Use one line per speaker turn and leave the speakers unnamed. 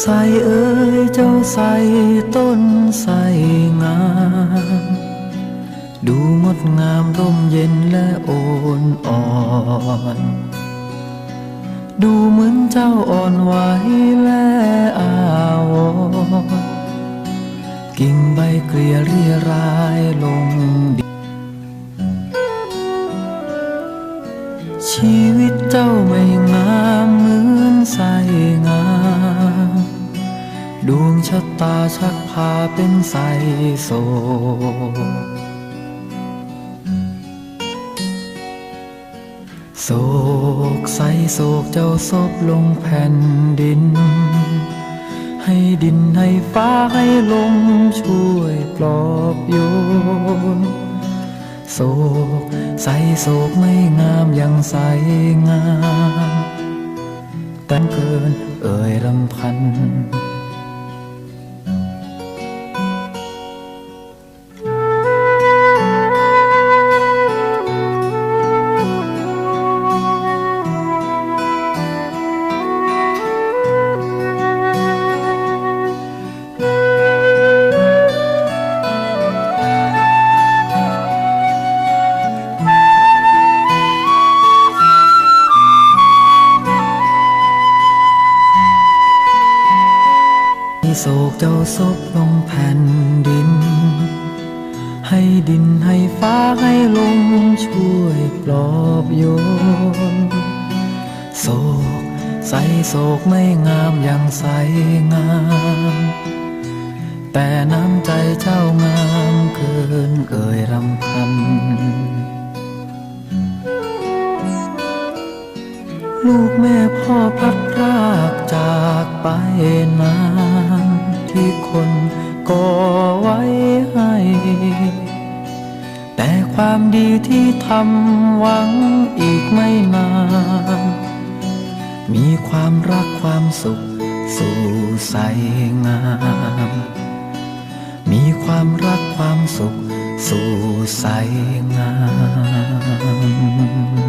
ใส่เอ้ยเจ้าใส่ต้นใส่งาม ดูงดงามร่มเย็นและโอนอ่อน ดูเหมือนเจ้าอ่อนไหวและอาวรกิ่งใบเกลียเรียรายลงดินชีวิตเจ้าไม่งามเหมือนใสา ดวงชะตาชักพาเป็นใสโศกโศกใสโศกเจ้าซบลงแผ่นดิน ให้ดินให้ฟ้าให้ลมช่วยปลอบโยนโศกใสโศกไม่งามยังใสงามแต่เกินเอ่ยรำพัน ให้โศกเจ้าซบลงแผ่นดิน ให้ดินให้ฟ้าให้ลมช่วยปลอบโยน โศกใสโศกไม่งามอย่างใสงาม แต่น้ำใจเจ้างามเกินเอ่ยรำพันลูกแม่พ่อพลัดพรากจากไปนานที่คน ไว้ให้ แต่ความดีที่ทำหวังอีกไม่นาน มีความรักความสุขสู่ใสงาม มีความรักความสุขสู่ใสงาม